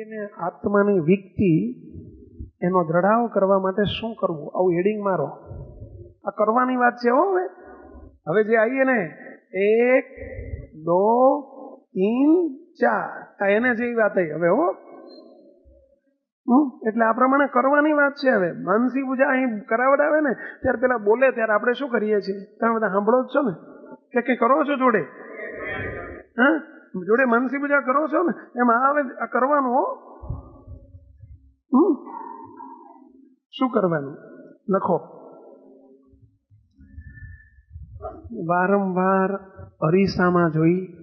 એને આત્માની વિકતિ એનો દ્રઢાવ કરવા માટે શું કરવું? આવું હેડિંગ મારો. આ કરવાની વાત છે હો હવે. હવે જે આવીએ ને, એક, દો, તીન, ચાર. આ એને જેવી વાત આવી હવે હો. હમ? એટલે આ પ્રમાણે કરવાની વાત છે હવે. માનસી પૂજા અહીં કરાવડાવે ને, ત્યારે પેલા બોલે, ત્યારે આપણે શું કરીએ છીએ? તમે બધા સાંભળો જ છો ને? કે કઈ કરો છો જોડે? હા? જોડે માનસી પૂજા કરો છો ને, એમાં આવે આ કરવાનું હો. શું કરવાનું? લખો. વારંવાર અરીસામાં જોઈ.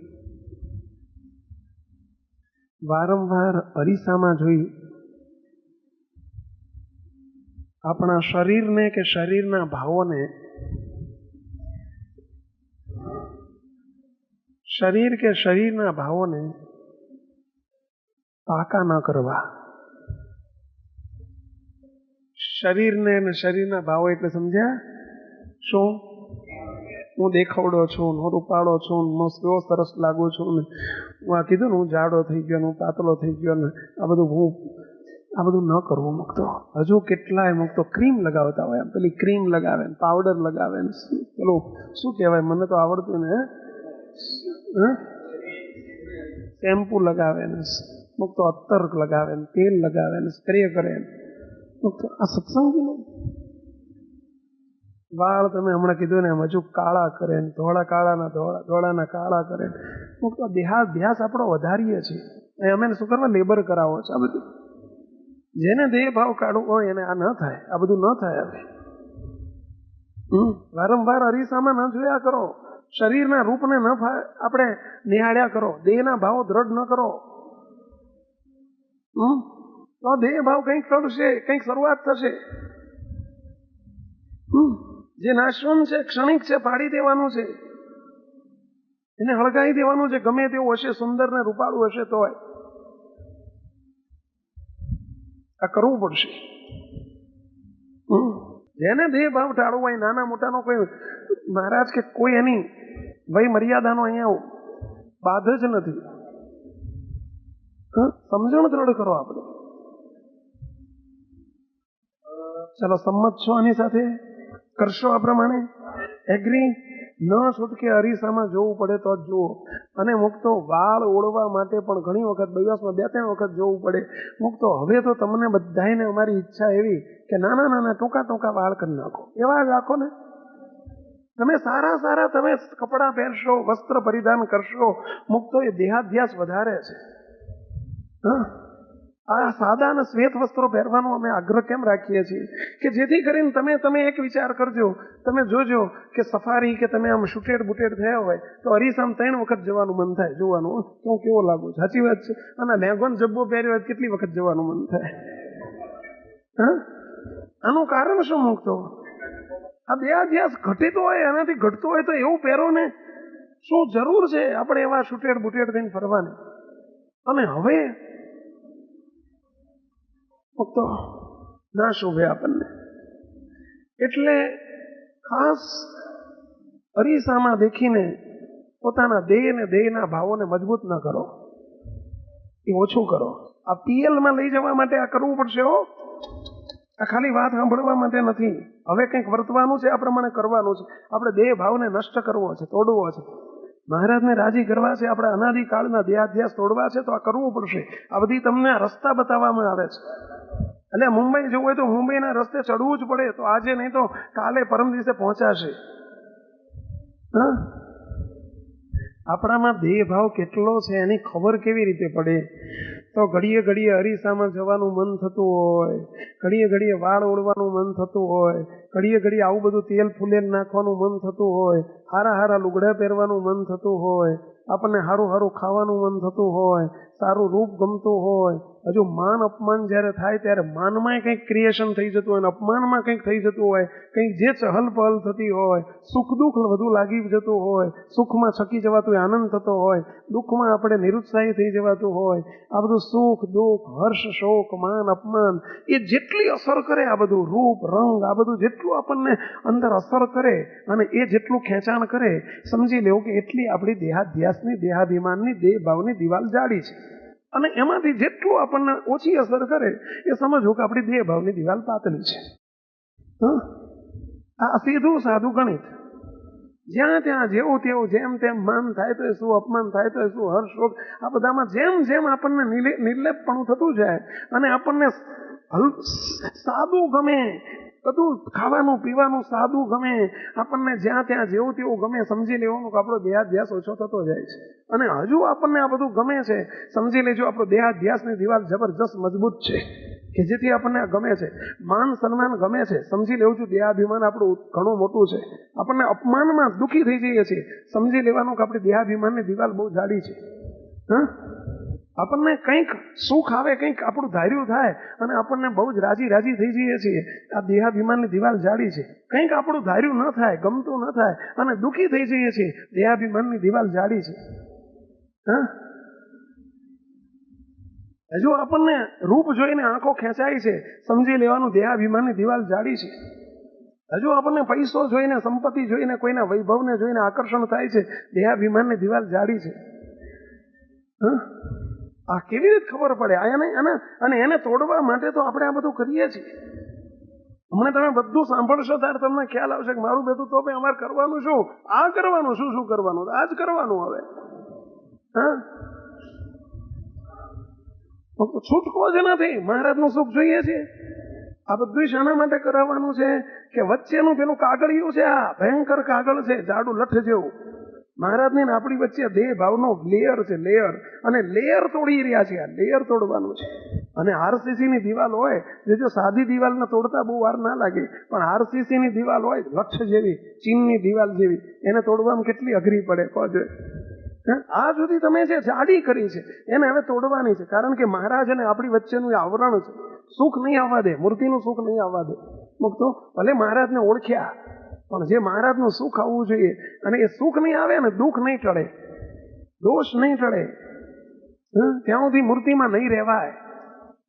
વારંવાર અરીસામાં જોઈ. આપણા શરીરને કે શરીરના ભાવોને શરીર કે શરીરના ભાવોને પાકા ન કરવા. શરીરને અને શરીરના ભાવો એટલે સમજ્યા? શું? હું દેખાવડો છું હું રૂપાળો છું હું કેવો સરસ લાગુ છું ને હું આ કીધું ને હું જાડો થઈ ગયો હું પાતળો થઈ ગયો ને આ બધું હું, આ બધું ન કરવું મૂકતો. હજુ કેટલાય મૂકતો. ક્રીમ લગાવતા હોય પેલી ક્રીમ લગાવે પાવડર લગાવે પેલું શું કહેવાય? મને તો આવડતું ને શેમ્પુ લગાવે ને મુક્તો અત્તર લગાવે ને તેલ લગાવે ને સ્પ્રે કરે મુક્તો આ સત્સંગી નહીં વાળ તમે હમણાં કીધું ને, હજુ કાળા કરે ને ધોળા કાળાના ધોળા, ધોળાના કાળા કરે મુક્તો દેહાભ્યાસ આપણો વધારીએ છીએ. અમે શું કરવા? લેબર કરાવો છે આ બધું. જેને દેહ ભાવ કાઢવો હોય એને આ ન થાય. આ બધું ન થાય હવે. વારંવાર અરીસામાં ન જોયા કરો. શરીરના રૂપને ન આપણે નિહાળ્યા કરો. દેહના ભાવો દ્રઢ ન કરો. હમ? તો દેહ ભાવ કંઈક ચડશે કંઈક શરૂઆત થશે. હમ? જે નાશવન છે, ક્ષણિક છે પાડી દેવાનું છે. એને હળગાવી દેવાનું છે, ગમે તેવું હશે સુંદર ને રૂપાળું હશે તો આ કરવું પડશે. જેને દેહ ભાવ ટાળવો હોય, નાના મોટાનો કોઈ મહારાજ કે કોઈ એની ભાઈ મર્યાદાનો અહીંયા બાધ જ નથી. સમજણ દ્રઢ કરો આપણે. ચાલો, સંમત છો આની સાથે? કરશો આ પ્રમાણે? એગ્રી ન છૂટકે અરીસામાં જોવું પડે તો જ જુઓ. અને મુક્તો વાળ ઓળવા માટે પણ ઘણી વખત દિવસમાં બે ત્રણ વખત જોવું પડે. મુક્તો, હવે તો તમને બધાને અમારી ઈચ્છા એવી કે નાના નાના ટૂંકા ટૂંકા વાળ કરી નાખો. એવા જ રાખો ને. તમે સારા સારા તમે કપડાં પહેરશો, વસ્ત્ર પરિધાન કરશો, મુક્તો એ દેહાધ્યાસ વધારે છે. હા. આ સાદા અને શ્વેત વસ્ત્રો પહેરવાનો અમે આગ્રહ કેમ રાખીએ છીએ? કે જેથી કરીને તમે તમે એક વિચાર કરજો. તમે જોજો કે સફારી કે તમે આમ શૂટેડ બુટેડ થયા હોય, તો અરીસામ ત્રણ વખત જવાનું મન થાય. જોવાનું તો કેવો લાગુ? સાચી વાત છે. અને લેંગોન જબ્બો પહેર્યો હોય કેટલી વખત જવાનું મન થાય? હા? આનું કારણ શું મૂકતો? આ બે અભ્યાસ ઘટીતો હોય, એનાથી ઘટતો હોય તો એવું પહેરો ને. શું જરૂર છે આપણે એવા સુટેડ બુટેડ થઈને ફરવાની? અને હવે તો ના શોભે આપણને. એટલે ખાસ અરીસામાં દેખીને પોતાના દેહ ને દેહના ભાવોને મજબૂત ન કરો. એ ઓછું કરો. આ પીએલમાં લઈ જવા માટે આ કરવું પડશે હો. આ ખાલી વાત સાંભળવા માટે નથી. હવે કંઈક વર્તવાનું છે, આ પ્રમાણે કરવાનું છે. આપણે દેહ ભાવને નષ્ટ કરવો છે, તોડવો છે. મહારાજને રાજી કરવા છે, આપણે અનાદિકાળના દેહાધ્યાસ તોડવા છે, તો આ કરવું પડશે. આ બધી તમને રસ્તા બતાવવામાં આવે છે. એટલે મુંબઈ જવું હોય તો મુંબઈના રસ્તે ચડવું જ પડે, તો આજે નહીં તો કાલે પરમ દિવસે પહોંચાશે. હા? આપણામાં દેહ ભાવ કેટલો છે એની ખબર કેવી રીતે પડે? તો ઘડીએ ઘડીએ અરીસામાં જવાનું મન થતું હોય, ઘડીએ ઘડીએ વાળ ઓળવાનું મન થતું હોય, ઘડીએ ઘડીએ આવું બધું તેલ ફૂલેલ નાખવાનું મન થતું હોય, હારા હારા લુગડા પહેરવાનું મન થતું હોય, આપણને સારું સારું ખાવાનું મન થતું હોય સારું રૂપ ગમતું હોય, હજુ માન અપમાન જ્યારે થાય ત્યારે માનમાં કંઈક ક્રિએશન થઈ જતું હોય અને અપમાનમાં કંઈક થઈ જતું હોય, કંઈક જે ચહલ પહલ થતી હોય, સુખ દુઃખ વધુ લાગી જતું હોય, સુખમાં છકી જવાતું આનંદ થતો હોય, દુઃખમાં આપણે નિરુત્સાહી થઈ જવાતું હોય, આ બધું સુખ, દુઃખ, હર્ષ, શોક, માન, અપમાન, એ જેટલી અસર કરે આ બધું રૂપ, રંગ, આ બધું જેટલું આપણને અંદર અસર કરે અને એ જેટલું ખેંચાણ કરે, સમજી લેવું કે એટલી આપણી દેહાધ્યાસની, દેહાભિમાનની દેહ ભાવની દિવાલ જાડી છે. અને એમાંથી જેટલું આપણને ઓછી અસર કરે, એ સમજવું કે આપણી દેહ દિવાલ પાતળી છે. આ સીધું સાધું ગણિત. જ્યાં ત્યાં જેવું તેવું જેમ તેમ માન થાય તો શું અપમાન થાય તો શું હર્ષોક આ બધામાં જેમ જેમ આપણને નિર્લે- નિર્લેપપણું થતું જાય અને આપણને સાદું ગમે બધું ખાવાનું, પીવાનું, સાદું ગમે, આપણને જ્યાં ત્યાં જેવું તેવું ગમે, સમજી લેવાનું કે આપણો દેહાધ્યાસ ઓછો થતો જાય છે. અને હજુ આપણને આ બધું ગમે છે, સમજી લેજો, આપણો દેહાધ્યાસની દિવાલ જબરજસ્ત મજબૂત છે, કે જેથી આપણને આ ગમે છે. માન સન્માન ગમે છે, સમજી લેવું છું, દેહાભિમાન આપણું ઘણું મોટું છે. આપણને અપમાનમાં દુઃખી થઈ જઈએ છીએ. સમજી લેવાનું કે આપણી દેહાભિમાનની દિવાલ બહુ જાડી છે. હા? આપણને કંઈક સુખ આવે, કંઈક આપણું ધાર્યું થાય અને આપણને બહુ જ રાજી રાજી થઈ જઈએ છીએ. આ દેહાભિમાનની દિવાલ જાડી છે. કંઈક આપણું ધાર્યું ન થાય, ગમતું ન થાય અને દુઃખી થઈ જઈએ છીએ. દેહાભિમાનની દિવાલ જાડી છે. હા? હજુ આપણને રૂપ જોઈને આંખો ખેંચાય છે. સમજી લેવાનું દેહાભિમાનની દિવાલ જાડી છે. હજુ આપણને પૈસો જોઈને, સંપત્તિ જોઈને, કોઈના વૈભવને જોઈને આકર્ષણ થાય છે. દેહાભિમાનની દિવાલ જાડી છે. હં? આ કેવી રીતે ખબર પડે? આને એને અને એને તોડવા માટે તો આપણે આ બધું કરીએ છીએ. હમણાં તમે બધું સાંભળશો ત્યારે તમને ખ્યાલ આવશે કે મારું બધું તો ભાઈ અમારે કરવાનું શું? આ કરવાનું, શું શું કરવાનું? આ જ કરવાનું હવે. હા? છૂટકો જ નથી. મહારાજનું સુખ જોઈએ છે. આ બધું શાના માટે કરાવવાનું છે કે વચ્ચેનું પેલું કાગળિયું છે આ? ભયંકર કાગળ છે, જાડું લઠ જેવું. મહારાજની આપણી વચ્ચે દેહ ભાવનો લેયર છે લેયર અને લેયર તોડી રહ્યા છે, આ લેયર તોડવાનું છે. અને આરસીસીની દિવાલ હોય, જે જો સાદી દિવાલને તોડતા બહુ વાર ના લાગે, પણ આરસીસીની દિવાલ હોય લક્ષ જેવી, ચીનની દિવાલ જેવી, એને તોડવામાં કેટલી અઘરી પડે કહો આ સુધી તમે જે જાડી કરી છે, એને હવે તોડવાની છે. કારણ કે મહારાજ અને આપણી વચ્ચેનું આવરણ છે. સુખ નહીં આવવા દે, મૂર્તિનું સુખ નહીં આવવા દે. મુક્તો, ભલે મહારાજને ઓળખ્યા પણ જે મહારાજનું સુખ આવવું જોઈએ અને એ સુખ નહીં આવે ને દુઃખ નહીં ટળે દોષ નહીં ટળે? ત્યાં સુધી મૂર્તિમાં નહીં રહેવાય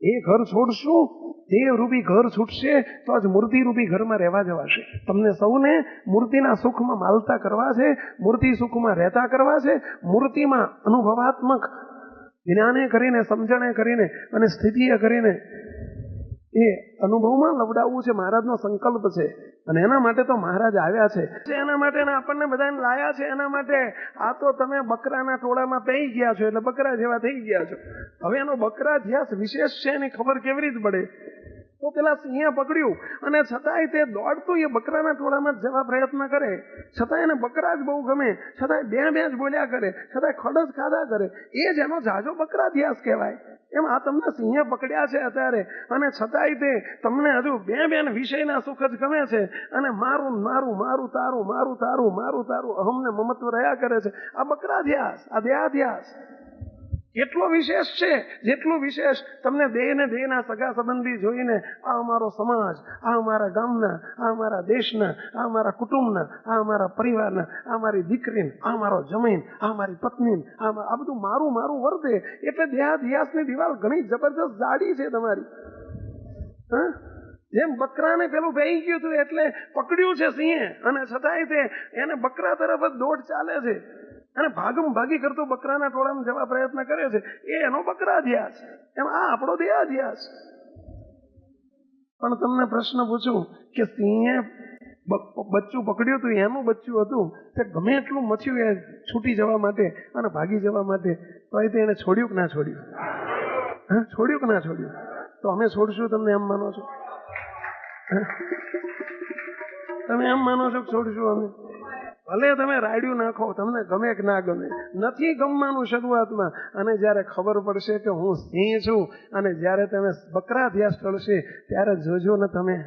એ ઘર છોડશું દેવરૂપી ઘર છૂટશે, તો જ મૂર્તિ રૂપી ઘરમાં રહેવા જવાશે તમને સૌને મૂર્તિના સુખમાં માલતા કરવા છે, મૂર્તિ સુખમાં રહેતા કરવા છે, મૂર્તિમાં અનુભવાત્મક જ્ઞાને કરીને, સમજણે કરીને અને સ્થિતિએ કરીને એ અનુભવમાં લવડાવવું છે, મહારાજનો સંકલ્પ છે અને એના માટે તો મહારાજ આવ્યા છે. એના માટે આપણને બધાને લાયા છે. એના માટે આ તો તમે બકરાના ટોળામાં પેઈ ગયા છો એટલે બકરા જેવા થઈ ગયા છો. હવે એનો બકરા ધ્યાસ વિશેષ છે એની ખબર કેવી રીતે પડે? તો પેલા સિંહે પકડ્યું અને છતાંય તે દોડતું એ બકરાના ટોળામાં જવા પ્રયત્ન કરે. છતાં એને બકરા જ બહુ ગમે. છતાંય બે બે જ બોલ્યા કરે. છતાંય ખડ ખાધા કરે. એ જ એનો જાજો બકરા ધ્યાસ કહેવાય. એમ આ તમને સિંહે પકડ્યા છે અત્યારે. અને છતાંય તે તમને હજુ બે બેન વિષયના સુખ જ ગમે છે. અને મારું મારું મારું તારું મારું તારું મારું તારું અહમને મમત્વ રહ્યા કરે છે. આ બકરા ધ્યાસ, આ દેહાધ્યાસ કેટલો વિશેષ છે, જેટલું વિશેષ તમને દેહ ને દેહના સગા સંબંધી જોઈને આ અમારો સમાજ, આ અમારા ગામના, આ અમારા દેશના, આ અમારા કુટુંબના, આ અમારા પરિવારના, આ અમારી દીકરીને, આ મારો જમીન, આ મારી પત્ની આ બધું મારું મારું વર્તે એટલે દેહાધ્યાસની દિવાલ ઘણી જબરજસ્ત જાડી છે તમારી. હા? જેમ બકરાને પેલું બેહી ગયું હતું એટલે પકડ્યું છે સિંહે, અને છતાંય તે એને બકરા તરફ જ દોડ ચાલે છે. અને ભાગમ ભાગી કરતો બકરાના ટોળામાં જવા પ્રયત્ન કરે છે. એ એનો બકરા ધ્યાસ એમ આ આપણો દેહ ધ્યાસ પણ તમને પ્રશ્ન પૂછું કે સિંહે બચ્ચું પકડ્યું હતું, એનું બચ્ચું હતું? તે ગમે એટલું મચ્યું એ છૂટી જવા માટે અને ભાગી જવા માટે તો એ એને છોડ્યું કે ના છોડ્યું? હા? છોડ્યું કે ના છોડ્યું? તો અમે છોડશું તમને એમ માનો છો? તમે એમ માનો છો કે છોડશું અમે? ભલે તમે રાડ્યું નાખો, તમને ગમે કે ના ગમે, નથી ગમવાનું શરૂઆતમાં. અને જ્યારે ખબર પડશે કે હું સિંહ છું, અને જ્યારે તમે બકરા ધ્યાસ કરશે, ત્યારે જોજો ને તમે.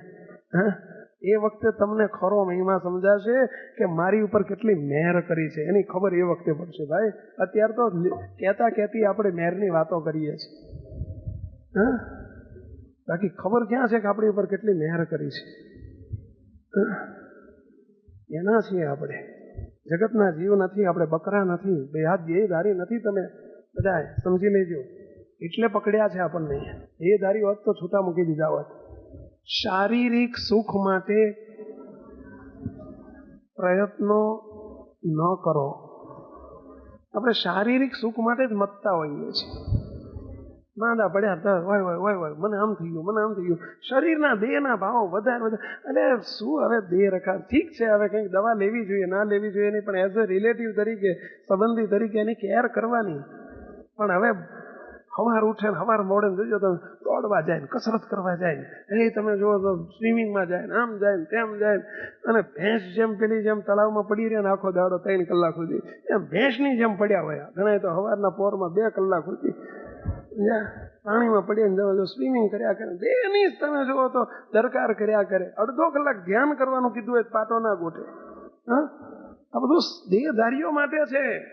એ વખતે તમને ખરો મહિમા સમજાશે કે મારી ઉપર કેટલી મહેર કરી છે. એની ખબર એ વખતે પડશે. ભાઈ, અત્યારે તો કહેતા કહેતી આપણે મહેરની વાતો કરીએ છીએ. બાકી ખબર ક્યાં છે કે આપણી ઉપર કેટલી મહેર કરી છે? હા? એના છીએ આપણે. જગતના જીવ નથી આપણે બકરા નથી બે હાથ બે ધારી નથી તમે બધા સમજી લેજો. એટલે પકડ્યા છે આપણને. એ ધારી હોત તો છૂટા મૂકી દીધા હોત. શારીરિક સુખ માટે પ્રયત્નો ન કરો. આપણે શારીરિક સુખ માટે જ મતતા હોઈએ છીએ. માંદા પડ્યા હતા. હોય વાય વાય વાય, મને આમ થઈ ગયું મને આમ થઈ ગયું શરીરના દેહના ભાવ વધારે વધારે. એટલે શું હવે દેહ રખા ઠીક છે, હવે કંઈક દવા લેવી જોઈએ, ના લેવી જોઈએ નહીં પણ એઝ અ રિલેટિવ તરીકે, સંબંધી તરીકે એની કેર કરવાની. પણ હવે સવાર ઉઠે ને હવાર મોડે જોજો તમે, દોડવા જાય કસરત કરવા જાય ને. એ તમે જુઓ તો સ્વિમિંગમાં જાય ને, આમ જાય ને, તેમ જાય અને ભેંસ જેમ પેલી જેમ તળાવમાં પડી રહે ને, આખો દાડો ત્રણ કલાક સુધી. એમ ભેંસની જેમ પડ્યા હોય. ઘણા તો સવારના પોરમાં બે કલાક સુધી. પાણીમાં પડીને તમે જો સ્વિમિંગ કર્યા કરે. દેહની જ તમે જુઓ તો દરકાર કર્યા કરે. અડધો કલાક ધ્યાન કરવાનું કીધું હોય પાટો ના ગોઠે. હા? આ બધું દેહધારીઓ માટે છે.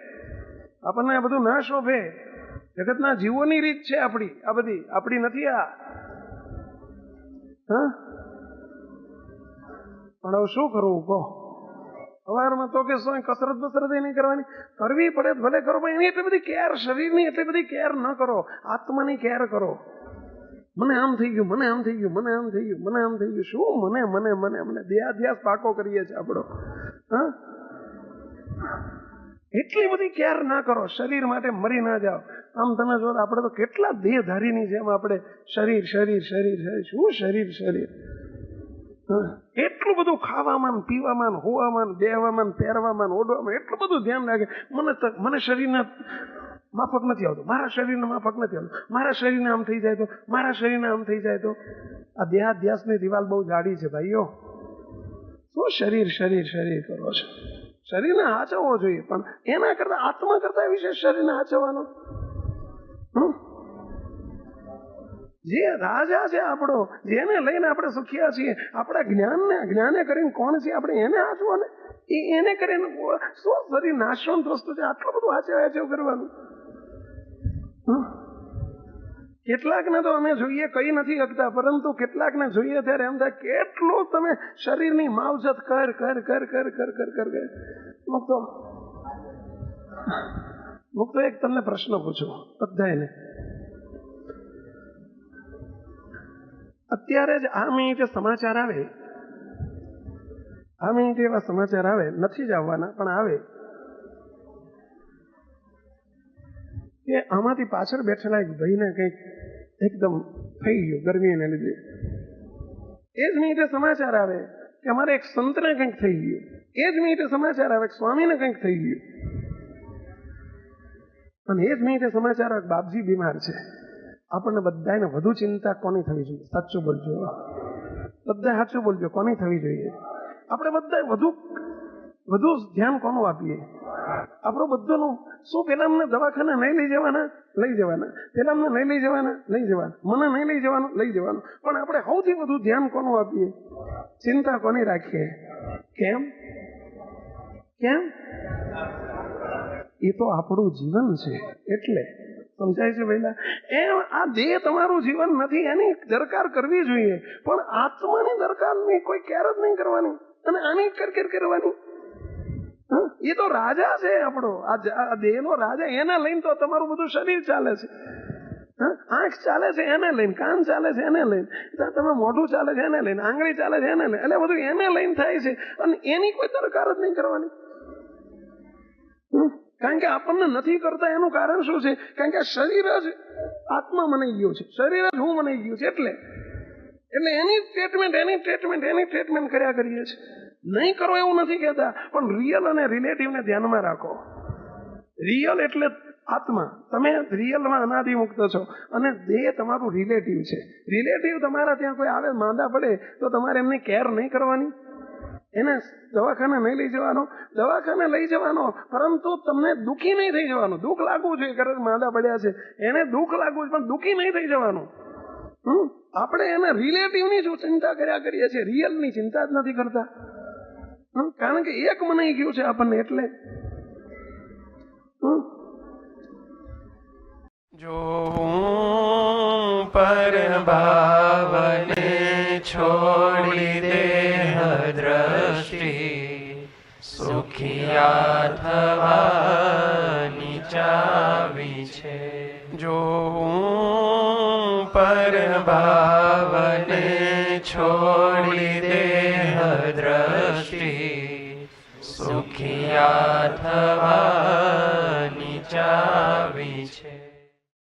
આપણને આ બધું ના શોભે. જગતના જીવોની રીત છે આપણી. આ બધી. આપણી નથી આ. હા? પણ હવે શું કરવું કહો? સવારમાં તો કે શું કસરત બસરત નહીં કરવાની. કરવી પડે ભલે કરો, પણ એની એટલી બધી કેર શરીરની એટલી બધી કેર ન કરો. આત્માની કેર કરો. મને આમ થઈ ગયું, મને આમ થઈ ગયું, મને આમ થઈ ગયું, મને આમ થઈ ગયું. શું મને મને મને મને? દેહાધ્યાસ પાકો કરીએ છીએ આપણો. હા? એટલી બધી કેર ના કરો. શરીર માટે મરી ના જાઓ. આમ તમે જો આપણે તો કેટલા દેહધારીની જેમ આપણે શરીર શરીર શરીર શરીર. શું શરીર શરીર. એટલું બધું ખાવામાં પીવામાં હોવામાં બેહવામાં પહેરવામાં ઓઢવામાં એટલું બધું ધ્યાન રાખે. મને મને શરીરના માફક નથી આવતું. મારા શરીરને માફક નથી આવતું. મારા શરીરને આમ થઈ જાય તો? મારા શરીરને આમ થઈ જાય તો? આ દેહાધ્યાસની દિવાલ બહુ જાડી છે ભાઈઓ શું શરીર શરીર શરીર કરો છો? શરીરને હાચવવો જોઈએ, પણ એના કરતા, આત્મા કરતા વિશેષ શરીરને હાચવવાનો? હમ? જે રાજા છે આપણો, જેને લઈને આપણે સુખિયા છીએ, આપણા જ્ઞાનને, જ્ઞાને કરીને કોણ છે આપણે એને હાચવો ને? એ એને કરીને શું શરીર નાશવંત વસ્તુ છે? આટલું બધું હાચે હાચવ કરવાનું? કેટલાકને તો અમે જોઈએ કઈ નથી શકતા પરંતુ કેટલાકને જોઈએ ત્યારે એમ થાય, કેટલું તમે શરીરની માવજત કર કર કર કર કર કર કર કર. મુક્તો. મુક્તો, એક તમને પ્રશ્ન પૂછું બધાને અત્યારે જ આ મિનિટે સમાચાર આવે આ મિનિટે એવા સમાચાર આવે, નથી જ આવવાના, પણ આવે. કે આમાંથી પાછળ બેઠેલા એક ભાઈને કંઈક એકદમ થઈ ગયું ગરમીને લીધે. એ જ મિનિટે સમાચાર આવે કે અમારે એક સંતને કંઈક થઈ ગયું. એ જ મિનિટે સમાચાર આવે સ્વામીને કંઈક થઈ ગયું. અને એ જ મિનિટે સમાચાર આવે બાપજી બીમાર છે. આપણને બધાને વધુ ચિંતા કોની થવી જોઈએ? સાચું બોલજો. બધા સાચું બોલજો, કોની થવી જોઈએ? આપણે બધા વધુ વધુ ધ્યાન કોનું આપીએ? આપણું બધાનું, શું પેલા અમને દવાખાને નહીં લઈ જવાના? લઈ જવાના. પેલા અમને નહીં લઈ જવાના? લઈ જવાના. મને નહીં લઈ જવાનું? લઈ જવાનું. પણ આપણે સૌથી વધુ ધ્યાન કોનું આપીએ? ચિંતા કોની રાખીએ? કેમ? કેમ? એ તો આપણું જીવન છે. એટલે સમજાય છે પહેલા એમ આ દેહ તમારું જીવન નથી, એની દરકાર કરવી જોઈએ. પણ આત્માની દરકારની કોઈ કેર જ નહીં કરવાની. અને આની કર કર કરવાની? એ તો રાજા છે આપણો. આ દેહનો રાજા, એને લઈને તો તમારું બધું શરીર ચાલે છે? આંખ ચાલે છે એને લઈને, કાન ચાલે છે એને લઈને. તમે મોઢું ચાલે છે એને લઈને, આંગળી ચાલે છે એને લઈને. એટલે બધું એને લઈને થાય છે. અને એની કોઈ દરકાર જ નહીં કરવાની? કારણ કે આપણને નથી કરતા એનું કારણ શું છે? કારણ કે શરીર જ આત્મા મનાઈ ગયું છે. શરીર જ હું મનાઈ ગયું છે. એટલે એટલે એની ટ્રીટમેન્ટ એની ટ્રીટમેન્ટ એની ટ્રીટમેન્ટ કર્યા કરીએ છીએ. નહીં કરો એવું નથી કહેતા, પણ રિયલ અને રિલેટિવને ધ્યાનમાં રાખો. રિયલ એટલે આત્મા. તમે રિયલમાં અનાદિ મુક્ત છો અને દેહ તમારું રિલેટિવ છે. રિલેટિવ તમારા ત્યાં કોઈ આવે, માંદા પડે, તો તમારે એમની કેર નહીં કરવાની? એને દવાખાને નહીં લઈ જવાનો, દવાખાને લઈ જવાનો, પરંતુ તમને દુઃખી નહીં થઈ જવાનું દુઃખ લાગવું જોઈએ કારણ માંદા પડ્યા છે એને દુઃખ લાગવું છે, પણ દુઃખી નહીં થઈ જવાનું હમ? આપણે એના રિલેટિવની શું ચિંતા કર્યા કરીએ છીએ, રિયલની ચિંતા જ નથી કરતા? કારણ કે એક મનાઈ ગયું છે આપણને એટલે? જો પર ભાવને છોડી દેહ દ્રષ્ટિ સુખિયા થવાની ચાવી છે. જો પર ભાવને છોડી દેહ દ્રષ્ટિ સુખિયા થવા